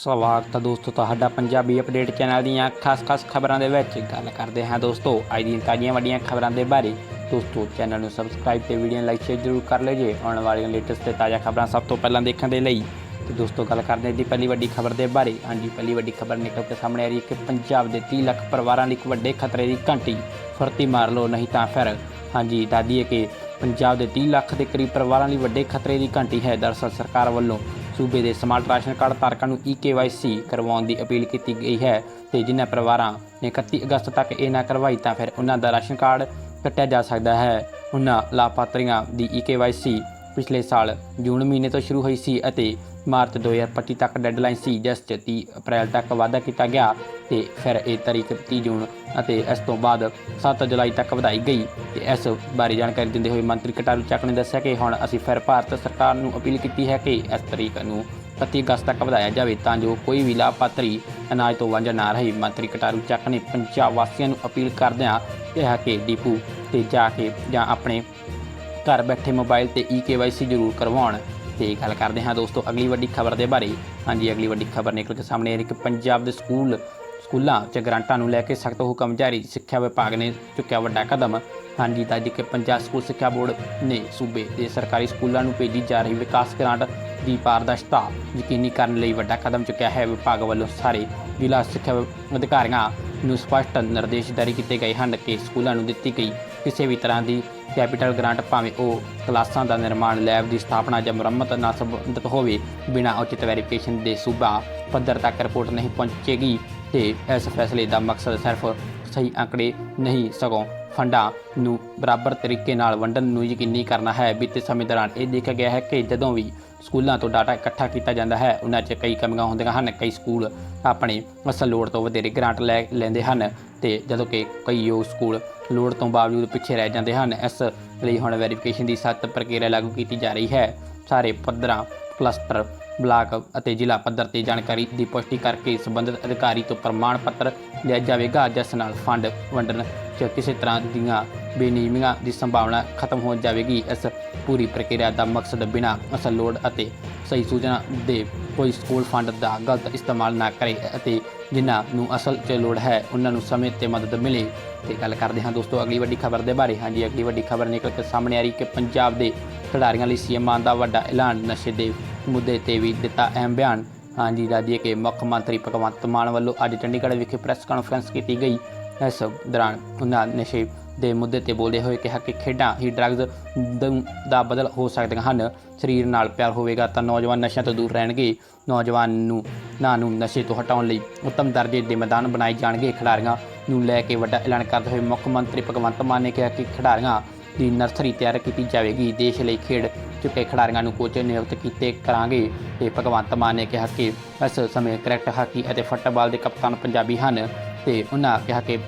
ਸਵਾਗਤ ਹੈ ਦੋਸਤੋ ਤੁਹਾਡਾ ਪੰਜਾਬੀ ਅਪਡੇਟ ਚੈਨਲ ਦੀਆਂ ਖਾਸ-ਖਾਸ ਖਬਰਾਂ ਦੇ ਵਿੱਚ। ਗੱਲ ਕਰਦੇ ਹਾਂ ਦੋਸਤੋ, ਅੱਜ ਦੀਆਂ ਤਾਜ਼ੀਆਂ ਵੱਡੀਆਂ ਖਬਰਾਂ ਦੇ ਬਾਰੇ। ਦੋਸਤੋ, ਚੈਨਲ ਨੂੰ ਸਬਸਕ੍ਰਾਈਬ ਤੇ ਵੀਡੀਓ ਲਾਈਕ ਸ਼ੇਅਰ ਜ਼ਰੂਰ ਕਰ ਲਿਓ ਜੇ ਆਉਣ ਵਾਲੀਆਂ ਲੇਟੈਸਟ ਤੇ ਤਾਜ਼ਾ ਖਬਰਾਂ ਸਭ ਤੋਂ ਪਹਿਲਾਂ ਦੇਖਣ ਦੇ ਲਈ। ਤੇ ਦੋਸਤੋ, ਗੱਲ ਕਰਦੇ ਹਾਂ ਦੀ ਪਹਿਲੀ ਵੱਡੀ ਖਬਰ ਦੇ ਬਾਰੇ। ਹਾਂਜੀ, ਪਹਿਲੀ ਵੱਡੀ ਖਬਰ ਨਿਕਲ ਕੇ ਸਾਹਮਣੇ ਆ ਰਹੀ ਹੈ ਕਿ ਪੰਜਾਬ ਦੇ 30 ਲੱਖ ਪਰਿਵਾਰਾਂ ਲਈ ਇੱਕ ਵੱਡੇ ਖਤਰੇ ਦੀ ਘੰਟੀ। ਫੁਰਤੀ ਮਾਰ ਲਓ, ਨਹੀਂ ਤਾਂ ਫਿਰ। ਹਾਂਜੀ ਦਾਦੀ ਕਿ ਪੰਜਾਬ ਦੇ 30 ਲੱਖ ਦੇ ਕਰੀਬ ਪਰਿਵਾਰਾਂ ਲਈ ਵੱਡੇ ਖਤਰੇ ਦੀ ਘੰਟੀ ਹੈ। ਦਰਅਸਲ ਸਰਕਾਰ ਵੱਲੋਂ ਸੂਬੇ ਦੇ ਸਮਾਰਟ ਰਾਸ਼ਨ ਕਾਰਡ ਧਾਰਕਾਂ ਨੂੰ EKYC ਕਰਵਾਉਣ ਦੀ ਅਪੀਲ ਕੀਤੀ ਗਈ ਹੈ ਤੇ ਜਿਨ੍ਹਾਂ ਪਰਿਵਾਰਾਂ ਨੇ 31 ਅਗਸਤ ਤੱਕ ਇਹ ਨਾ ਕਰਵਾਈ ਤਾਂ ਫਿਰ ਉਹਨਾਂ ਦਾ ਰਾਸ਼ਨ ਕਾਰਡ ਕੱਟਿਆ ਜਾ ਸਕਦਾ ਹੈ। ਉਹਨਾਂ ਲਾਭਪਾਤਰੀਆਂ ਦੀ EKYC ਪਿਛਲੇ ਸਾਲ ਜੂਨ ਮਹੀਨੇ ਤੋਂ ਸ਼ੁਰੂ ਹੋਈ ਸੀ ਅਤੇ ਮਾਰਚ 2025 ਤੱਕ ਡੈਡਲਾਈਨ ਸੀ, ਜਿਸ 'ਚ 30 ਅਪ੍ਰੈਲ ਤੱਕ ਵਾਅਦਾ ਕੀਤਾ ਗਿਆ ਤੇ ਫਿਰ ਇਹ ਤਾਰੀਖ 30 ਜੂਨ ਅਤੇ ਇਸ ਤੋਂ ਬਾਅਦ 7 ਜੁਲਾਈ ਤੱਕ ਵਧਾਈ ਗਈ ਤੇ ਇਸ ਬਾਰੇ ਜਾਣਕਾਰੀ ਦਿੰਦੇ ਹੋਏ ਮੰਤਰੀ ਕਟਾਰੂ ਚੱਕ ਨੇ ਦੱਸਿਆ ਕਿ ਹੁਣ ਅਸੀਂ ਫਿਰ ਭਾਰਤ ਸਰਕਾਰ ਨੂੰ ਅਪੀਲ ਕੀਤੀ ਹੈ ਕਿ ਇਸ ਤਰੀਕ ਨੂੰ 31 ਅਗਸਤ ਤੱਕ ਵਧਾਇਆ ਜਾਵੇ ਤਾਂ ਜੋ ਕੋਈ ਵੀ ਲਾਭਪਾਤਰੀ ਅਨਾਜ ਤੋਂ ਵਾਂਝਾ ਨਾ ਰਹੇ। ਮੰਤਰੀ ਕਟਾਰੂ ਚੱਕ ਨੇ ਪੰਜਾਬ ਵਾਸੀਆਂ ਨੂੰ ਅਪੀਲ ਕਰਦਿਆਂ ਕਿਹਾ ਕਿ ਡੀਪੂ ਤੇ ਜਾ ਕੇ ਜਾਂ ਆਪਣੇ ਘਰ ਬੈਠੇ ਮੋਬਾਈਲ ਤੇ ਈ EKYC ਜ਼ਰੂਰ ਕਰਵਾਉਣ। ਤੇ ਗੱਲ ਕਰਦੇ ਹਾਂ ਦੋਸਤੋ, ਅਗਲੀ ਵੱਡੀ ਖਬਰ ਦੇ ਬਾਰੇ। ਹਾਂਜੀ, ਅਗਲੀ ਵੱਡੀ ਖਬਰ ਨਿਕਲ ਕੇ ਸਾਹਮਣੇ ਆ ਰਹੀ ਕਿ ਪੰਜਾਬ ਦੇ ਸਕੂਲ ਸਕੂਲਾਂ 'ਚ ਗ੍ਰਾਂਟਾਂ ਨੂੰ ਲੈ ਕੇ ਸਖਤ ਹੁਕਮ ਜਾਰੀ। ਸਿੱਖਿਆ ਵਿਭਾਗ ਨੇ ਚੁੱਕਿਆ ਵੱਡਾ ਕਦਮ। ਹਾਂਜੀ, ਤਾਂ ਜੀ ਕਿ ਪੰਜਾਬ ਸਕੂਲ ਸਿੱਖਿਆ ਬੋਰਡ ਨੇ ਸੂਬੇ ਦੇ ਸਰਕਾਰੀ ਸਕੂਲਾਂ ਨੂੰ ਭੇਜੀ ਜਾ ਰਹੀ ਵਿਕਾਸ ਗ੍ਰਾਂਟ ਦੀ ਪਾਰਦਰਸ਼ਤਾ ਯਕੀਨੀ ਕਰਨ ਲਈ ਵੱਡਾ ਕਦਮ ਚੁੱਕਿਆ ਹੈ। ਵਿਭਾਗ ਵੱਲੋਂ ਸਾਰੇ ਜ਼ਿਲ੍ਹਾ ਸਿੱਖਿਆ ਅਧਿਕਾਰੀਆਂ ਨੂੰ ਸਪਸ਼ਟ ਨਿਰਦੇਸ਼ ਜਾਰੀ ਕੀਤੇ ਗਏ ਹਨ ਕਿ ਸਕੂਲਾਂ ਨੂੰ ਦਿੱਤੀ ਗਈ ਕਿਸੇ ਵੀ ਤਰ੍ਹਾਂ ਦੀ ਕੈਪੀਟਲ ਗ੍ਰਾਂਟ ਭਾਵੇਂ ਉਹ ਕਲਾਸਾਂ ਦਾ ਨਿਰਮਾਣ ਲੈਬ ਦੀ ਸਥਾਪਨਾ ਜਾਂ ਮੁਰੰਮਤ ਨਾਲ ਸੰਬੰਧਿਤ ਹੋਵੇ, ਬਿਨਾਂ ਉਚਿਤ ਵੈਰੀਫਿਕੇਸ਼ਨ ਦੇ ਸੂਬਾ ਪੱਧਰ ਤੱਕ ਰਿਪੋਰਟ ਨਹੀਂ ਪਹੁੰਚੇਗੀ ਤੇ ਇਸ ਫੈਸਲੇ ਦਾ ਮਕਸਦ ਸਿਰਫ ਸਹੀ ਅੰਕੜੇ ਨਹੀਂ, ਸਗੋਂ ਫੰਡਾਂ ਨੂੰ ਬਰਾਬਰ ਤਰੀਕੇ ਨਾਲ ਵੰਡਣ ਨੂੰ ਯਕੀਨੀ ਕਰਨਾ ਹੈ। ਬੀਤੇ ਸਮੇਂ ਦੌਰਾਨ ਇਹ ਦੇਖਿਆ ਗਿਆ ਹੈ ਕਿ ਜਦੋਂ ਵੀ ਸਕੂਲਾਂ ਤੋਂ ਡਾਟਾ ਇਕੱਠਾ ਕੀਤਾ ਜਾਂਦਾ ਹੈ, ਉਹਨਾਂ 'ਚ ਕਈ ਕਮੀਆਂ ਹੁੰਦੀਆਂ ਹਨ। ਕਈ ਸਕੂਲ ਆਪਣੇ ਅਸਲ ਲੋੜ ਤੋਂ ਵਧੇਰੇ ਗ੍ਰਾਂਟ ਲੈ ਲੈਂਦੇ ਹਨ। ਤੇ ਜਦੋਂ ਕਿ ਕਈ ਯੋਗ ਸਕੂਲ ਲੋੜ ਤੋਂ ਬਾਵਜੂਦ ਪਿੱਛੇ ਰਹਿ ਜਾਂਦੇ ਹਨ, ਇਸ ਲਈ ਹੁਣ ਵੈਰੀਫਿਕੇਸ਼ਨ ਦੀ ਸਖਤ ਪ੍ਰਕਿਰਿਆ ਲਾਗੂ ਕੀਤੀ ਜਾ ਰਹੀ ਹੈ। ਸਾਰੇ ਪੱਧਰਾਂ ਕਲਸਟਰ ਬਲਾਕ ਅਤੇ ਜ਼ਿਲ੍ਹਾ ਪੱਧਰ ਤੇ ਜਾਣਕਾਰੀ ਦੀ ਪੁਸ਼ਟੀ ਕਰਕੇ ਸੰਬੰਧਿਤ ਅਧਿਕਾਰੀ ਤੋਂ ਪ੍ਰਮਾਣ ਪੱਤਰ ਲਿਆ ਜਾਵੇਗਾ, ਜਿਸ ਨਾਲ ਫੰਡ ਵੰਡਣ 'ਚ ਕਿਸੇ ਤਰ੍ਹਾਂ ਦੀਆਂ ਬੇਨਿਯਮੀਆਂ ਦੀ ਸੰਭਾਵਨਾ ਖਤਮ ਹੋ ਜਾਵੇਗੀ। ਇਸ ਪੂਰੀ ਪ੍ਰਕਿਰਿਆ ਦਾ ਮਕਸਦ ਬਿਨਾਂ ਅਸਲ ਲੋੜ ਅਤੇ ਸਹੀ ਸੂਚਨਾ ਦੇ ਕੋਈ ਸਕੂਲ ਫੰਡ ਦਾ ਗਲਤ ਇਸਤੇਮਾਲ ਨਾ ਕਰੇ ਅਤੇ ਜਿਨ੍ਹਾਂ ਨੂੰ ਅਸਲ 'ਚ ਲੋੜ ਹੈ, ਉਹਨਾਂ ਨੂੰ ਸਮੇਂ ਤੇ ਮਦਦ ਮਿਲੇ। ਤੇ ਗੱਲ ਕਰਦੇ ਹਾਂ ਦੋਸਤੋ ਅਗਲੀ ਵੱਡੀ ਖਬਰ ਦੇ ਬਾਰੇ। ਹਾਂਜੀ, ਅਗਲੀ ਵੱਡੀ ਖਬਰ ਨਿਕਲ ਕੇ ਸਾਹਮਣੇ ਆ ਰਹੀ ਕਿ ਪੰਜਾਬ ਦੇ ਖਿਡਾਰੀਆਂ ਲਈ ਸੀਐਮ ਮਾਨ ਦਾ ਵੱਡਾ ਐਲਾਨ। ਨਸ਼ੇ ਦੇ ਮੁੱਦੇ ਤੇ ਵੀ ਦਿੱਤਾ ਅਹਿਮ ਬਿਆਨ। ਹਾਂਜੀ ਦੱਸਦੀਏ ਕਿ ਮੁੱਖ ਮੰਤਰੀ ਭਗਵੰਤ ਮਾਨ ਵੱਲੋਂ ਅੱਜ ਚੰਡੀਗੜ੍ਹ ਵਿਖੇ ਪ੍ਰੈਸ ਕਾਨਫਰੰਸ ਕੀਤੀ ਗਈ। ਇਸ ਦੌਰਾਨ ਉਹਨਾਂ ਨਸ਼ੇ ਦੇ ਮੁੱਦੇ ਤੇ ਬੋਲਦੇ ਹੋਏ ਕਿਹਾ ਕਿ ਖੇਡਾਂ ਹੀ ਡਰੱਗਸ ਦਾ ਬਦਲ ਹੋ ਸਕਦੀਆਂ ਹਨ। ਸਰੀਰ ਨਾਲ ਪਿਆਰ ਹੋਵੇਗਾ ਤਾਂ ਨੌਜਵਾਨ ਨਸ਼ਿਆਂ ਤੋਂ ਦੂਰ ਰਹਿਣਗੇ। ਨੌਜਵਾਨ ਨੂੰ, ਨਾ ਨੂੰ ਨਸ਼ੇ ਤੋਂ ਹਟਾਉਣ ਲਈ ਉੱਤਮ ਦਰਜੇ ਦੇ ਮੈਦਾਨ ਬਣਾਏ ਜਾਣਗੇ। ਖਿਡਾਰੀਆਂ ਨੂੰ ਲੈ ਕੇ ਵੱਡਾ ਐਲਾਨ ਕਰਦੇ ਹੋਏ ਮੁੱਖ ਮੰਤਰੀ ਭਗਵੰਤ ਮਾਨ ਨੇ ਕਿਹਾ ਕਿ ਖਿਡਾਰੀਆਂ ਦੀ ਨਰਸਰੀ ਤਿਆਰ ਕੀਤੀ ਜਾਵੇਗੀ। ਦੇਸ਼ ਲਈ ਖੇਡ ਚੁੱਕੇ ਖਿਡਾਰੀਆਂ ਨੂੰ ਕੋਚ ਨਿਯੁਕਤ ਕੀਤੇ ਕਰਾਂਗੇ। ਤੇ ਭਗਵੰਤ ਮਾਨ ਨੇ ਕਿਹਾ ਕਿ ਇਸ ਸਮੇਂ ਕ੍ਰਿਕਟ, ਹਾਕੀ ਅਤੇ ਫੁੱਟਬਾਲ ਦੇ ਕਪਤਾਨ ਪੰਜਾਬੀ ਹਨ ਤੇ ਉਹਨਾਂ ਕਿਹਾ ਕਿ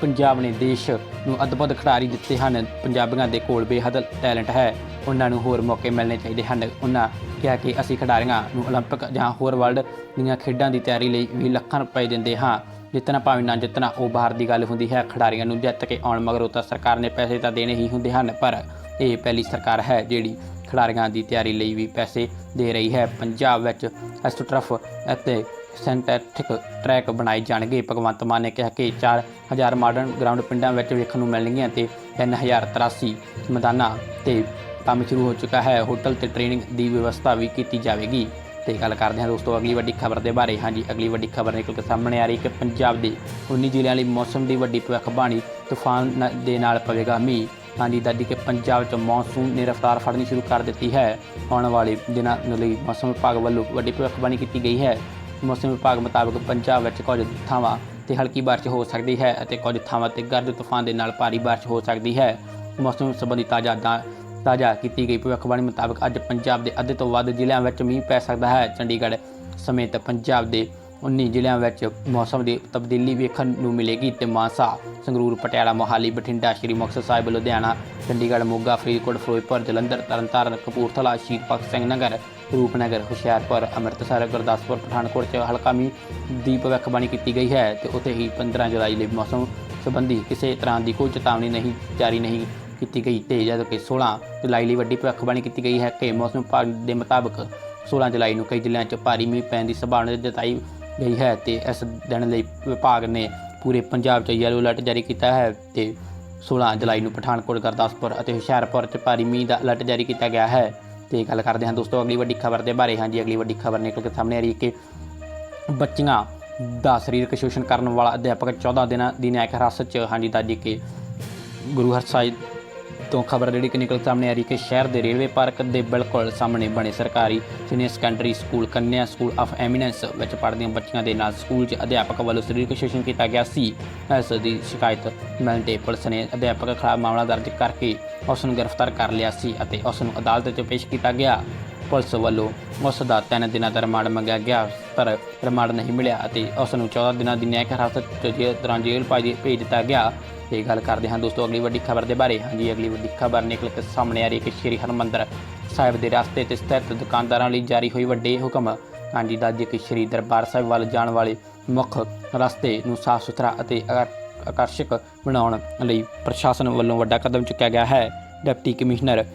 ਪੰਜਾਬ ਨੇ ਦੇਸ਼ ਨੂੰ ਅਦਭੁਤ ਖਿਡਾਰੀ ਦਿੱਤੇ ਹਨ ਪੰਜਾਬੀਆਂ ਦੇ ਕੋਲ ਬੇਹੱਦ ਟੈਲੈਂਟ ਹੈ ਉਹਨਾਂ ਨੂੰ ਹੋਰ ਮੌਕੇ ਮਿਲਣੇ ਚਾਹੀਦੇ ਹਨ ਉਹਨਾਂ ਕਿਹਾ ਕਿ ਅਸੀਂ ਖਿਡਾਰੀਆਂ ਨੂੰ 올림픽 ਜਾਂ ਹੋਰ ਵਰਲਡ ਦੀਆਂ ਖੇਡਾਂ ਦੀ ਤਿਆਰੀ ਲਈ ਵੀ ਲੱਖਾਂ ਰੁਪਏ ਦਿੰਦੇ ਹਾਂ ਜਿੱਤਣਾ ਭਾਵੇਂ ਨਾ ਜਿੱਤਣਾ ਉਹ ਬਾਹਰ ਦੀ ਗੱਲ ਹੁੰਦੀ ਹੈ ਖਿਡਾਰੀਆਂ ਨੂੰ ਜਿੱਤ ਕੇ ਆਉਣ ਮਗਰੋਂ ਤਾਂ ਸਰਕਾਰ ਨੇ ਪੈਸੇ ਤਾਂ ਦੇਣੇ ਹੀ ਹੁੰਦੇ ਹਨ ਪਰ ਇਹ ਪਹਿਲੀ ਸਰਕਾਰ ਹੈ ਜਿਹੜੀ ਖਿਡਾਰੀਆਂ ਦੀ ਤਿਆਰੀ ਲਈ ਵੀ ਪੈਸੇ ਦੇ ਰਹੀ ਹੈ ਪੰਜਾਬ ਵਿੱਚ ਐਸਟ੍ਰੋਟਰਫ ਅਤੇ ਸਿੰਥੈਟਿਕ ਟਰੈਕ ਬਣਾਏ ਜਾਣਗੇ। ਭਗਵੰਤ ਮਾਨ ਨੇ ਕਿਹਾ ਕਿ 4000 ਮਾਡਰਨ ਗਰਾਊਂਡ ਪਿੰਡਾਂ ਵਿੱਚ ਵੇਖਣ ਨੂੰ ਮਿਲਣਗੀਆਂ ਤੇ 3083 ਮੈਦਾਨਾਂ ਤੇ ਕੰਮ ਸ਼ੁਰੂ ਹੋ ਚੁੱਕਾ ਹੈ। ਹੋਟਲ ਤੇ ਟ੍ਰੇਨਿੰਗ ਦੀ ਵਿਵਸਥਾ ਵੀ ਕੀਤੀ ਜਾਵੇਗੀ। ਤੇ ਗੱਲ ਕਰਦੇ ਹਾਂ ਦੋਸਤੋ, ਅਗਲੀ ਵੱਡੀ ਖਬਰ ਦੇ ਬਾਰੇ। ਹਾਂਜੀ, ਅਗਲੀ ਵੱਡੀ ਖਬਰ ਨਿਕਲ ਕੇ ਸਾਹਮਣੇ ਆ ਰਹੀ ਕਿ ਪੰਜਾਬ ਦੇ 19 ਜ਼ਿਲ੍ਹਿਆਂ ਲਈ ਮੌਸਮ ਦੀ ਵੱਡੀ ਭਵਿੱਖਬਾਣੀ ਤੂਫਾਨ ਨ- ਦੇ ਨਾਲ ਪਵੇਗਾ ਮੀਂਹ। ਹਾਂਜੀ ਦਾਦੀ ਕਿ ਪੰਜਾਬ 'ਚ ਮੌਨਸੂਨ ਨੇ ਰਫ਼ਤਾਰ ਫੜਨੀ ਸ਼ੁਰੂ ਕਰ ਦਿੱਤੀ ਹੈ। ਆਉਣ ਵਾਲੇ ਦਿਨਾਂ ਲਈ ਮੌਸਮ ਵਿਭਾਗ ਵੱਲੋਂ ਵੱਡੀ ਭਵਿੱਖਬਾਣੀ ਕੀਤੀ ਗਈ ਹੈ। ਮੌਸਮ ਵਿਭਾਗ ਮੁਤਾਬਕ ਪੰਜਾਬ ਵਿੱਚ ਕੁਝ ਥਾਵਾਂ ਤੇ ਹਲਕੀ ਬਾਰਿਸ਼ ਹੋ ਸਕਦੀ ਹੈ ਅਤੇ ਕੁਝ ਥਾਵਾਂ ਤੇ ਗਰਜ ਤੂਫਾਨ ਦੇ ਨਾਲ ਭਾਰੀ ਬਾਰਿਸ਼ ਹੋ ਸਕਦੀ ਹੈ। ਮੌਸਮ ਸੰਬੰਧੀ ਤਾਜ਼ਾ ਦਾ ਤਾਜ਼ਾ ਕੀਤੀ ਗਈ ਭਵਿੱਖਬਾਣੀ ਮੁਤਾਬਕ ਅੱਜ ਪੰਜਾਬ ਦੇ ਅੱਧੇ ਤੋਂ ਵੱਧ ਜ਼ਿਲ੍ਹਿਆਂ ਵਿੱਚ ਮੀਂਹ ਪੈ ਸਕਦਾ ਹੈ। ਚੰਡੀਗੜ੍ਹ ਸਮੇਤ ਪੰਜਾਬ ਦੇ 19 ਜ਼ਿਲ੍ਹਿਆਂ ਵਿੱਚ ਮੌਸਮ ਦੀ ਤਬਦੀਲੀ ਵੇਖਣ ਨੂੰ ਮਿਲੇਗੀ ਤੇ ਮਾਨਸਾ, ਸੰਗਰੂਰ, ਪਟਿਆਲਾ, ਮੋਹਾਲੀ, ਬਠਿੰਡਾ, ਸ਼੍ਰੀ ਮੁਕਤਸਰ ਸਾਹਿਬ, ਲੁਧਿਆਣਾ, ਚੰਡੀਗੜ੍ਹ, ਮੋਗਾ, ਫਰੀਦਕੋਟ, ਫਿਰੋਜ਼ਪੁਰ, ਜਲੰਧਰ, ਤਰਨਤਾਰਨ, ਕਪੂਰਥਲਾ ਸ਼ਹੀਦ ਭਗਤ ਸਿੰਘ ਨਗਰ, ਰੂਪਨਗਰ, ਹੁਸ਼ਿਆਰਪੁਰ, ਅੰਮ੍ਰਿਤਸਰ, ਗੁਰਦਾਸਪੁਰ, ਪਠਾਨਕੋਟ 'ਚ ਹਲਕਾ ਮੀਂਹ ਦੀ ਭਵਿੱਖਬਾਣੀ ਕੀਤੀ ਗਈ ਹੈ ਤੇ ਉੱਥੇ ਹੀ 15 ਜੁਲਾਈ ਲਈ ਮੌਸਮ ਸੰਬੰਧੀ ਕਿਸੇ ਤਰ੍ਹਾਂ ਦੀ ਕੋਈ ਚੇਤਾਵਨੀ ਨਹੀਂ, ਜਾਰੀ ਨਹੀਂ ਕੀਤੀ ਗਈ ਤੇ ਜਦੋਂ ਕਿ 16 ਜੁਲਾਈ ਲਈ ਵੱਡੀ ਭਵਿੱਖਬਾਣੀ ਕੀਤੀ ਗਈ ਹੈ ਕਿ ਮੌਸਮ ਵਿਭਾਗ ਦੇ ਮੁਤਾਬਕ 16 ਜੁਲਾਈ ਨੂੰ ਕਈ ਜ਼ਿਲ੍ਹਿਆਂ 'ਚ ਭਾਰੀ ਮੀਂਹ ਪੈਣ ਦੀ ਸੰਭਾਵਨਾ ਜਤਾਈ ਗਈ ਹੈ ਤੇ ਇਸ ਦਿਨ ਲਈ ਵਿਭਾਗ ਨੇ ਪੂਰੇ ਪੰਜਾਬ 'ਚ ਯੈਲੋ ਅਲਰਟ ਜਾਰੀ ਕੀਤਾ ਹੈ ਤੇ 16 ਜੁਲਾਈ ਨੂੰ ਪਠਾਨਕੋਟ, ਗੁਰਦਾਸਪੁਰ ਅਤੇ ਹੁਸ਼ਿਆਰਪੁਰ 'ਚ ਭਾਰੀ ਮੀਂਹ ਦਾ ਅਲਰਟ ਜਾਰੀ ਕੀਤਾ ਗਿਆ ਹੈ। ਤੇ ਗੱਲ ਕਰਦੇ ਹਾਂ ਦੋਸਤੋ ਅਗਲੀ ਵੱਡੀ ਖਬਰ ਦੇ ਬਾਰੇ। ਹਾਂਜੀ, ਅਗਲੀ ਵੱਡੀ ਖਬਰ ਨਿਕਲ ਕੇ ਸਾਹਮਣੇ ਆ ਰਹੀ ਹੈ ਕਿ ਬੱਚੀਆਂ ਦਾ ਸਰੀਰਕ ਸ਼ੋਸ਼ਣ ਕਰਨ ਵਾਲਾ ਅਧਿਆਪਕ 14 ਦਿਨਾਂ ਦੀ ਨਿਆਇਕ ਹਿਰਾਸਤ 'ਚ, ਹਾਂਜੀ ਦੱਸਦੀ ਕਿ ਗੁਰੂ ਹਰਸਾਈ ਤੋਂ ਖਬਰ ਜਿਹੜੀ ਕਿ ਨਿਕਲ ਸਾਹਮਣੇ ਆ ਰਹੀ ਕਿ ਸ਼ਹਿਰ ਦੇ ਰੇਲਵੇ ਪਾਰਕ ਦੇ ਬਿਲਕੁਲ ਸਾਹਮਣੇ ਬਣੇ ਸਰਕਾਰੀ ਸੀਨੀਅਰ ਸੈਕੰਡਰੀ ਸਕੂਲ ਕੰਨਿਆ ਸਕੂਲ ਆਫ ਐਮੀਨੈਂਸ ਵਿੱਚ ਪੜ੍ਹਦੀਆਂ ਬੱਚੀਆਂ ਦੇ ਨਾਲ ਸਕੂਲ 'ਚ ਅਧਿਆਪਕ ਵੱਲੋਂ ਸਰੀਰਕ ਸ਼ੋਸ਼ਣ ਕੀਤਾ ਗਿਆ ਸੀ। ਇਸ ਦੀ ਸ਼ਿਕਾਇਤ ਮਿਲਣ ਤੇ ਪੁਲਿਸ ਨੇ ਅਧਿਆਪਕ ਖਿਲਾਫ ਮਾਮਲਾ ਦਰਜ ਕਰਕੇ ਉਸ ਨੂੰ ਗ੍ਰਿਫਤਾਰ ਕਰ ਲਿਆ ਸੀ ਅਤੇ ਉਸ ਨੂੰ ਅਦਾਲਤ 'ਚ ਪੇਸ਼ ਕੀਤਾ ਗਿਆ। ਪੁਲਿਸ ਵੱਲੋਂ ਉਸ ਦਾ ਤਿੰਨ ਦਿਨਾਂ ਦਾ ਰਿਮਾਂਡ ਮੰਗਿਆ ਗਿਆ, ਪਰ ਰਿਮਾਂਡ ਨਹੀਂ ਮਿਲਿਆ ਅਤੇ ਉਸ ਨੂੰ 14 ਦਿਨਾਂ ਦੀ ਨਿਆਇਕ ਹਿਰਾਸਤ 'ਚ ਦੌਰਾਨ ਜੇਲ੍ਹ ਭਾਜੀ ਭੇਜ ਦਿੱਤਾ ਗਿਆ। ਇਹ ਗੱਲ ਕਰਦੇ ਹਾਂ ਦੋਸਤੋ, ਅਗਲੀ ਵੱਡੀ ਖਬਰ ਦੇ ਬਾਰੇ। ਹਾਂਜੀ, ਅਗਲੀ ਵੱਡੀ ਖਬਰ ਨਿਕਲ ਕੇ ਸਾਹਮਣੇ ਆ ਰਹੀ ਹੈ ਕਿ ਸ਼੍ਰੀ ਹਰਮੰਦਰ ਸਾਹਿਬ ਦੇ ਰਸਤੇ ਤੇ ਸਥਿਤ ਦੁਕਾਨਦਾਰਾਂ ਲਈ ਜਾਰੀ ਹੋਈ ਵੱਡੇ ਹੁਕਮ। ਹਾਂਜੀ ਦੱਸਦੇ ਕਿ ਸ਼੍ਰੀ ਦਰਬਾਰ ਸਾਹਿਬ ਵੱਲ ਜਾਣ ਵਾਲੇ ਮੁੱਖ ਰਸਤੇ ਨੂੰ ਸਾਫ਼ ਸੁਥਰਾ ਅਤੇ ਆਕਰ- ਆਕਰਸ਼ਕ ਬਣਾਉਣ ਲਈ ਪ੍ਰਸ਼ਾਸਨ ਵੱਲੋਂ ਵੱਡਾ ਕਦਮ ਚੁੱਕਿਆ ਗਿਆ ਹੈ। ਡਿਪਟੀ ਕਮਿਸ਼ਨਰ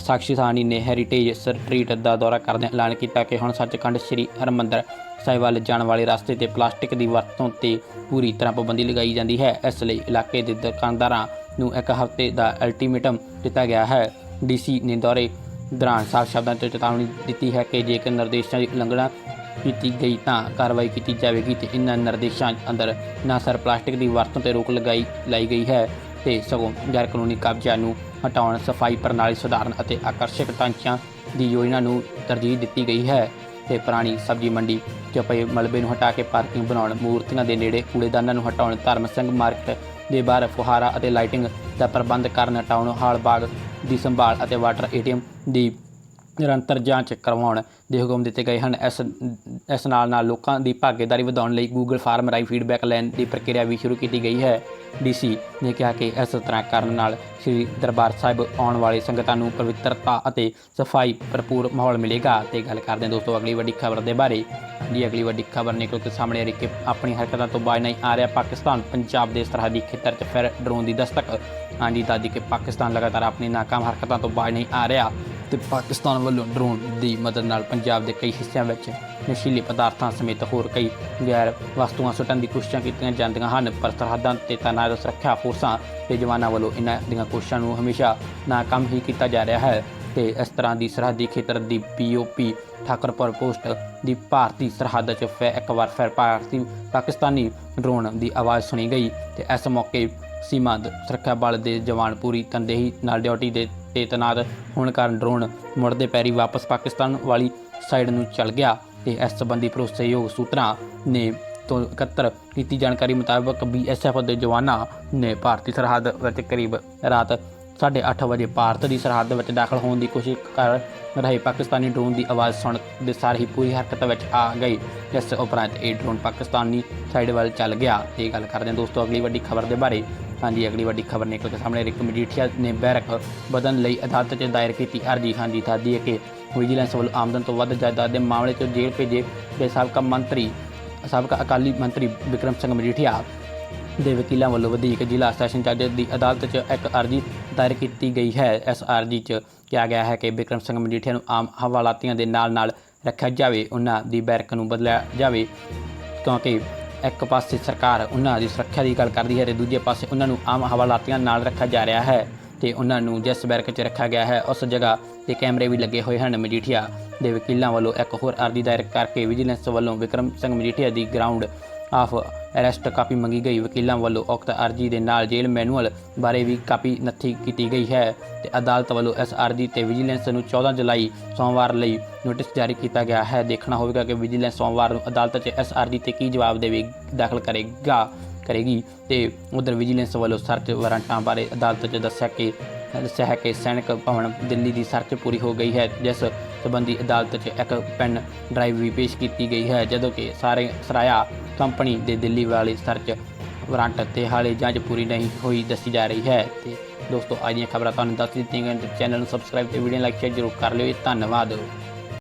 ਸਾਕਸ਼ੀ ਸਾਹਨੀ ਨੇ ਹੈਰੀਟੇਜ ਸਟਰੀਟ ਦਾ ਦੌਰਾ ਕਰਦਿਆਂ ਐਲਾਨ ਕੀਤਾ ਕਿ ਹੁਣ ਸੱਚਖੰਡ ਸ੍ਰੀ ਹਰਿਮੰਦਰ ਸਾਹਿਬ ਵੱਲ ਜਾਣ ਵਾਲੇ ਰਸਤੇ ਤੇ ਪਲਾਸਟਿਕ ਦੀ ਵਰਤੋਂ ਤੇ ਪੂਰੀ ਤਰ੍ਹਾਂ ਪਾਬੰਦੀ ਲਗਾਈ ਜਾਂਦੀ ਹੈ। ਇਸ ਲਈ ਇਲਾਕੇ ਦੇ ਦੁਕਾਨਦਾਰਾਂ ਨੂੰ ਇੱਕ ਹਫ਼ਤੇ ਦਾ ਅਲਟੀਮੇਟਮ ਦਿੱਤਾ ਗਿਆ ਹੈ। ਡੀਸੀ ਨੇ ਦੌਰੇ ਦੌਰਾਨ ਸਾਫ਼ ਸ਼ਬਦਾਂ 'ਚ ਚੇਤਾਵਨੀ ਦਿੱਤੀ ਹੈ ਕਿ ਜੇਕਰ ਨਿਰਦੇਸ਼ਾਂ ਦੀ ਉਲੰਘਣਾ ਕੀਤੀ ਗਈ ਤਾਂ ਕਾਰਵਾਈ ਕੀਤੀ ਜਾਵੇਗੀ ਤੇ ਇਨ੍ਹਾਂ ਨਿਰਦੇਸ਼ਾਂ ਅੰਦਰ ਨਾ ਸਰ ਪਲਾਸਟਿਕ ਦੀ ਵਰਤੋਂ ਤੇ ਰੋਕ ਲਗਾਈ ਲਾਈ ਗਈ ਹੈ। ਤੇ ਸਗੋਂ ਗੈਰ ਕਾਨੂੰਨੀ ਕਬਜ਼ਿਆਂ ਨੂੰ ਹਟਾਉਣ, ਸਫ਼ਾਈ ਪ੍ਰਣਾਲੀ ਸੁਧਾਰਨ ਅਤੇ ਆਕਰਸ਼ਕ ਢਾਂਚਿਆਂ ਦੀ ਯੋਜਨਾ ਨੂੰ ਤਰਜੀਹ ਦਿੱਤੀ ਗਈ ਹੈ ਤੇ ਪੁਰਾਣੀ ਸਬਜ਼ੀ ਮੰਡੀ 'ਚ ਪਏ ਮਲਬੇ ਨੂੰ ਹਟਾ ਕੇ ਪਾਰਕਿੰਗ ਬਣਾਉਣ, ਮੂਰਤੀਆਂ ਦੇ ਨੇੜੇ ਕੂੜੇਦਾਨਾਂ ਨੂੰ ਹਟਾਉਣ, ਧਰਮ ਸਿੰਘ ਮਾਰਕੀਟ ਦੇ ਬਾਹਰ ਫੁਹਾਰਾ ਅਤੇ ਲਾਈਟਿੰਗ ਦਾ ਪ੍ਰਬੰਧ ਕਰਨ, ਟਾਊਨ ਹਾਲ ਬਾਗ ਦੀ ਸੰਭਾਲ ਅਤੇ ਵਾਟਰ ਏਟੀਐਮ ਦੀ ਨਿਰੰਤਰ ਜਾਂਚ ਕਰਵਾਉਣ ਦੇ ਹੁਕਮ ਦਿੱਤੇ ਗਏ ਹਨ। ਇਸ ਇਸ ਨਾਲ ਨਾਲ ਲੋਕਾਂ ਦੀ ਭਾਗੀਦਾਰੀ ਵਧਾਉਣ ਲਈ ਗੂਗਲ ਫਾਰਮ ਰਾਹੀਂ ਫੀਡਬੈਕ ਲੈਣ ਦੀ ਪ੍ਰਕਿਰਿਆ ਵੀ ਸ਼ੁਰੂ ਕੀਤੀ ਗਈ ਹੈ। ਡੀਸੀ ਨੇ ਕਿਹਾ ਕਿ ਇਸ ਤਰ੍ਹਾਂ ਕਰਨ ਨਾਲ ਸ੍ਰੀ ਦਰਬਾਰ ਸਾਹਿਬ ਆਉਣ ਵਾਲੇ ਸੰਗਤਾਂ ਨੂੰ ਪਵਿੱਤਰਤਾ ਅਤੇ ਸਫ਼ਾਈ ਭਰਪੂਰ ਮਾਹੌਲ ਮਿਲੇਗਾ ਤੇ ਗੱਲ ਕਰਦੇ ਹਾਂ ਦੋਸਤੋ ਅਗਲੀ ਵੱਡੀ ਖਬਰ ਦੇ ਬਾਰੇ। ਜੀ, ਅਗਲੀ ਵੱਡੀ ਖਬਰ ਨਿਕਲ ਕੇ ਸਾਹਮਣੇ ਆ ਰਹੀ ਕਿ ਆਪਣੀ ਹਰਕਤਾਂ ਤੋਂ ਬਾਜ ਨਹੀਂ ਆ ਰਿਹਾ ਪਾਕਿਸਤਾਨ। ਪੰਜਾਬ ਦੇ ਸਰਹੱਦੀ ਖੇਤਰ 'ਚ ਫਿਰ ਡਰੋਨ ਦੀ ਦਸਤਕ। ਹਾਂਜੀ ਦਾਦੀ ਕਿ ਪਾਕਿਸਤਾਨ ਲਗਾਤਾਰ ਆਪਣੀ ਨਾਕਾਮ ਹਰਕਤਾਂ ਤੋਂ ਬਾਜ ਨਹੀਂ ਆ ਰਿਹਾ। ਤੇ ਪਾਕਿਸਤਾਨ ਵੱਲੋਂ ਡਰੋਨ ਦੀ ਮਦਦ ਨਾਲ ਪੰਜਾਬ ਦੇ ਕਈ ਹਿੱਸਿਆਂ ਵਿੱਚ ਨਸ਼ੀਲੇ ਪਦਾਰਥਾਂ ਸਮੇਤ ਹੋਰ ਕਈ ਗੈਰ ਵਸਤੂਆਂ ਸੁੱਟਣ ਦੀ ਕੋਸ਼ਿਸ਼ਾਂ ਕੀਤੀਆਂ ਜਾਂਦੀਆਂ ਹਨ, ਪਰ ਸਰਹੱਦਾਂ ਤੇ ਤੈਨਾਤ ਸੁਰੱਖਿਆ ਫੋਰਸਾਂ ਤੇ ਜਵਾਨਾਂ ਵੱਲੋਂ ਇਹਨਾਂ ਦੀਆਂ ਕੋਸ਼ਿਸ਼ਾਂ ਨੂੰ ਹਮੇਸ਼ਾ ਨਾਕਾਮ ਹੀ ਕੀਤਾ ਜਾ ਰਿਹਾ ਹੈ ਤੇ ਇਸ ਤਰ੍ਹਾਂ ਦੀ ਸਰਹੱਦੀ ਖੇਤਰ ਦੀ ਪੀਓਪੀ ਠਾਕਰਪੁਰ ਪੋਸਟ ਦੀ ਭਾਰਤੀ ਸਰਹੱਦ 'ਚ ਫਿਰ ਇੱਕ ਵਾਰ ਫਿਰ ਭਾਰਤੀ ਪਾਕਿਸਤਾਨੀ ਡਰੋਨ ਦੀ ਆਵਾਜ਼ ਸੁਣੀ ਗਈ ਤੇ ਇਸ ਮੌਕੇ ਸੀਮਾ ਦ- ਸੁਰੱਖਿਆ ਬਲ ਦੇ ਜਵਾਨ ਪੂਰੀ ਤਨਦੇਹੀ ਨਾਲ ਡਿਊਟੀ ਦੇ ਤੇ ਤੈਨਾਤ ਹੋਣ ਕਾਰਨ ਡਰੋਨ ਮੁੜਦੇ ਪੈਰੀ ਵਾਪਸ ਪਾਕਿਸਤਾਨ ਵਾਲੀ ਸਾਈਡ ਨੂੰ ਚਲ ਗਿਆ ਤੇ ਇਸ ਸੰਬੰਧੀ ਭਰੋਸੇਯੋਗ ਸੂਤਰਾਂ ਨੇ ਤੋਂ ਇਕੱਤਰ ਕੀਤੀ ਜਾਣਕਾਰੀ ਮੁਤਾਬਕ ਬੀਐਸਐਫ ਦੇ ਜਵਾਨਾਂ ਨੇ ਭਾਰਤੀ ਸਰਹੱਦ ਵਿੱਚ ਕਰੀਬ ਰਾਤ 8:30 ਵਜੇ ਭਾਰਤ ਦੀ ਸਰਹੱਦ ਵਿੱਚ ਦਾਖਲ ਹੋਣ ਦੀ ਕੋਸ਼ਿਸ਼ ਕਰ ਰਹੇ ਪਾਕਿਸਤਾਨੀ ਡਰੋਨ ਦੀ ਆਵਾਜ਼ ਸੁਣ ਦੇ ਸਾਰ ਹੀ ਪੂਰੀ ਹਰਕਤ ਵਿੱਚ ਆ ਗਈ, ਜਿਸ ਉਪਰੰਤ ਇਹ ਡਰੋਨ ਪਾਕਿਸਤਾਨੀ ਸਾਈਡ ਵੱਲ ਚੱਲ ਗਿਆ। ਤੇ ਗੱਲ ਕਰਦੇ ਹਾਂ ਦੋਸਤੋ, ਅਗਲੀ ਵੱਡੀ ਖਬਰ ਦੇ ਬਾਰੇ ਹਾਂਜੀ ਅਗਲੀ ਵੱਡੀ ਖਬਰ ਨਿਕਲ ਕੇ ਸਾਹਮਣੇ ਰਿਕ ਮਜੀਠੀਆ ਨੇ ਬੈਰਕ ਬਦਨ ਲਈ ਅਦਾਲਤ 'ਚ ਦਾਇਰ ਕੀਤੀ ਅਰਜੀ। ਹਾਂਜੀ ਦੱਸਦੀ ਹੈ ਕਿ ਵਿਜੀਲੈਂਸ ਵੱਲੋਂ ਆਮਦਨ ਤੋਂ ਵੱਧ ਜਾਇਦਾਦ ਦੇ ਮਾਮਲੇ 'ਚ ਜੇਲ੍ਹ ਭੇਜੇ ਗਏ ਸਾਬਕਾ ਮੰਤਰੀ, ਸਾਬਕਾ ਅਕਾਲੀ ਮੰਤਰੀ ਵਿਕਰਮ ਸਿੰਘ ਮਜੀਠੀਆ ਦੇ ਵਕੀਲਾਂ ਵੱਲੋਂ ਵਧੀਕ ਜ਼ਿਲ੍ਹਾ ਸੈਸ਼ਨ ਜੱਜ ਦੀ ਅਦਾਲਤ 'ਚ ਇੱਕ ਅਰਜੀ ਦਾਇਰ ਕੀਤੀ ਗਈ ਹੈ। ਇਸ ਅਰਜੀ 'ਚ ਕਿਹਾ ਗਿਆ ਹੈ ਕਿ ਵਿਕਰਮ ਸਿੰਘ ਮਜੀਠੀਆ ਨੂੰ ਆਮ ਹਵਾਲਾਤੀਆਂ ਦੇ ਨਾਲ-ਨਾਲ ਰੱਖਿਆ ਜਾਵੇ, ਉਹਨਾਂ ਦੀ ਬੈਰਕ ਨੂੰ ਬਦਲਿਆ ਜਾਵੇ, ਕਿਉਂਕਿ ਇੱਕ ਪਾਸੇ ਸਰਕਾਰ ਉਹਨਾਂ ਦੀ ਸੁਰੱਖਿਆ ਦੀ ਗੱਲ ਕਰਦੀ ਹੈ ਤੇ ਦੂਜੇ ਪਾਸੇ ਉਹਨਾਂ ਨੂੰ ਆਮ ਹਵਾਲਾਤੀਆਂ ਨਾਲ ਰੱਖਿਆ ਜਾ ਰਿਹਾ ਹੈ ਤੇ ਉਹਨਾਂ ਨੂੰ ਜਿਸ ਬੈਰਕ 'ਚ ਰੱਖਿਆ ਗਿਆ ਹੈ, ਉਸ ਜਗ੍ਹਾ ਤੇ ਕੈਮਰੇ ਵੀ ਲੱਗੇ ਹੋਏ ਹਨ। ਮਜੀਠੀਆ ਦੇ ਵਕੀਲਾਂ ਵੱਲੋਂ ਇੱਕ ਹੋਰ ਅਰਜੀ ਦਾਇਰ ਕਰਕੇ ਵਿਜੀਲੈਂਸ ਵੱਲੋਂ ਵਿਕਰਮ ਸਿੰਘ ਮਜੀਠੀਆ ਦੀ ਗਰਾਊਂਡ ਆਫ ਅਰੈਸਟ ਕਾਪੀ ਮੰਗੀ ਗਈ। ਵਕੀਲਾਂ ਵੱਲੋਂ ਉਕਤ ਅਰਜੀ ਦੇ ਨਾਲ ਜੇਲ੍ਹ ਮੈਨੂਅਲ ਬਾਰੇ ਵੀ ਕਾਪੀ ਨੱਥੀ ਕੀਤੀ ਗਈ ਹੈ ਤੇ ਅਦਾਲਤ ਵੱਲੋਂ ਇਸ ਅਰਜੀ ਤੇ ਵਿਜੀਲੈਂਸ ਨੂੰ 14 ਜੁਲਾਈ ਸੋਮਵਾਰ ਲਈ ਨੋਟਿਸ ਜਾਰੀ ਕੀਤਾ ਗਿਆ ਹੈ। ਦੇਖਣਾ ਹੋਵੇਗਾ ਕਿ ਵਿਜੀਲੈਂਸ ਸੋਮਵਾਰ ਨੂੰ ਅਦਾਲਤ 'ਚ ਇਸ ਅਰਜੀ ਤੇ ਕੀ ਜਵਾਬ ਦੇਵੇ, ਦਾਖਲ ਕਰੇਗਾ, ਕਰੇਗੀ ਤੇ ਉਧਰ ਵਿਜੀਲੈਂਸ ਵੱਲੋਂ ਸਰਚ ਵਾਰੰਟਾਂ ਬਾਰੇ ਅਦਾਲਤ 'ਚ ਦੱਸਿਆ ਕਿ, ਦੱਸਿਆ ਹੈ ਕਿ ਸੈਨਿਕ ਭਵਨ ਦਿੱਲੀ ਦੀ ਸਰਚ ਪੂਰੀ ਹੋ ਗਈ ਹੈ, ਜਿਸ ਸੰਬੰਧੀ ਅਦਾਲਤ 'ਚ ਇੱਕ ਪੈਨ ਡਰਾਈਵ ਵੀ ਪੇਸ਼ ਕੀਤੀ ਗਈ ਹੈ, ਜਦੋਂ ਕਿ ਸਾਰੇ ਸਰਾਇਆ ਕੰਪਨੀ ਦੇ ਦਿੱਲੀ ਵਾਲੀ ਸਰਚ ਵਾਰੰਟ ਤੇ ਹਾਲੇ ਜਾਂਚ ਪੂਰੀ ਨਹੀਂ ਹੋਈ, ਦੱਸੀ ਜਾ ਰਹੀ ਹੈ। ਤੇ ਦੋਸਤੋ, ਅੱਜ ਦੀਆਂ ਖਬਰਾਂ ਤੁਹਾਨੂੰ ਦੱਸ ਦਿੱਤੀਆਂ ਗਈਆਂ ਚੈਨਲ ਨੂੰ ਸਬਸਕ੍ਰਾਈਬ ਤੇ ਵੀਡੀਓ ਲਾਈਕ ਸ਼ੇਅਰ ਜ਼ਰੂਰ ਕਰ ਲਿਓ। ਧੰਨਵਾਦ।